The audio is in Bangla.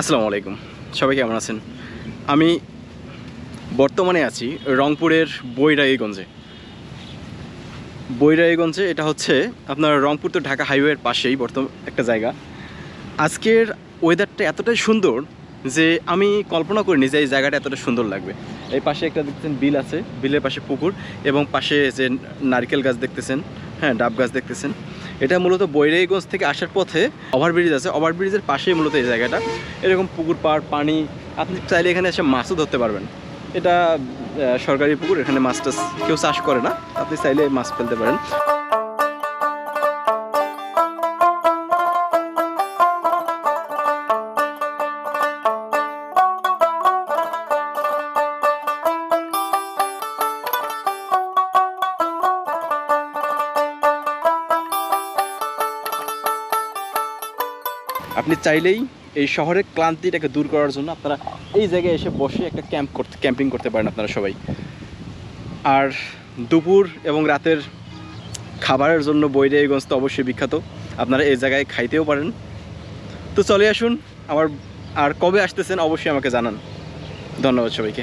আসসালামু আলাইকুম। সবাই কেমন আছেন? আমি বর্তমানে আছি রংপুরের বৈরাইগঞ্জে। বৈরাগীগঞ্জে এটা হচ্ছে আপনার রংপুর তো ঢাকা হাইওয়ের পাশেই বর্তমান একটা জায়গা। আজকের ওয়েদারটা এতটাই সুন্দর যে আমি কল্পনা করিনি যে এই জায়গাটা এতটা সুন্দর লাগবে। এই পাশে একটা দেখতেছেন বিল আছে, বিলের পাশে পুকুর এবং পাশে যে নারকেল গাছ দেখতেছেন হ্যাঁ ডাব গাছ দেখতেছেন। এটা মূলত বৈরাইগঞ্জ থেকে আসার পথে ওভারব্রিজ আছে। ওভারব্রিজের পাশেই মূলত এই জায়গাটা। এরকম পুকুর, পাড়, পানি, আপনি চাইলে এখানে এসে মাছও ধরতে পারবেন। এটা সরকারি পুকুর, এখানে মাছ টাছ কেউ চাষ করে না। আপনি চাইলে মাছ ফেলতে পারেন। আপনি চাইলেই এই শহরের ক্লান্তিটাকে দূর করার জন্য আপনারা এই জায়গায় এসে বসে একটা ক্যাম্প করতে, ক্যাম্পিং করতে পারেন আপনারা সবাই। আর দুপুর এবং রাতের খাবারের জন্য বৈরাগীগঞ্জ তো অবশ্যই বিখ্যাত। আপনারা এই জায়গায় খাইতেও পারেন। তো চলে আসুন আমার আর কবে আসতেছেন অবশ্যই আমাকে জানান। ধন্যবাদ সবাইকে।